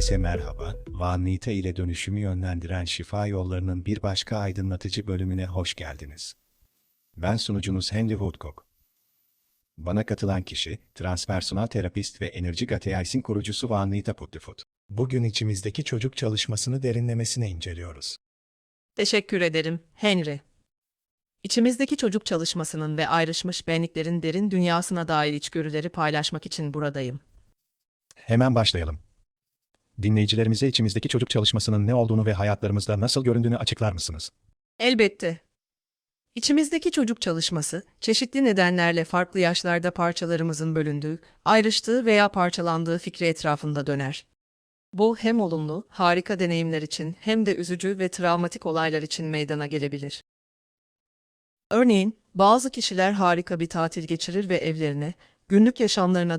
Herkese merhaba. Vanlite ile dönüşümü yönlendiren şifa yollarının bir başka aydınlatıcı bölümüne hoş geldiniz. Ben sunucunuz Henry Woodcock. Bana katılan kişi, transpersonal terapist ve enerji Gateyaisin kurucusu Vanlita Puttifut. Bugün içimizdeki çocuk çalışmasını derinlemesine inceliyoruz. Teşekkür ederim, Henry. İçimizdeki çocuk çalışmasının ve ayrışmış benliklerin derin dünyasına dair içgörüleri paylaşmak için buradayım. Hemen başlayalım. Dinleyicilerimize içimizdeki çocuk çalışmasının ne olduğunu ve hayatlarımızda nasıl göründüğünü açıklar mısınız? Elbette. İçimizdeki çocuk çalışması, çeşitli nedenlerle farklı yaşlarda parçalarımızın bölündüğü, ayrıştığı veya parçalandığı fikri etrafında döner. Bu hem olumlu, harika deneyimler için hem de üzücü ve travmatik olaylar için meydana gelebilir. Örneğin, bazı kişiler harika bir tatil geçirir ve evlerine, günlük yaşamlarına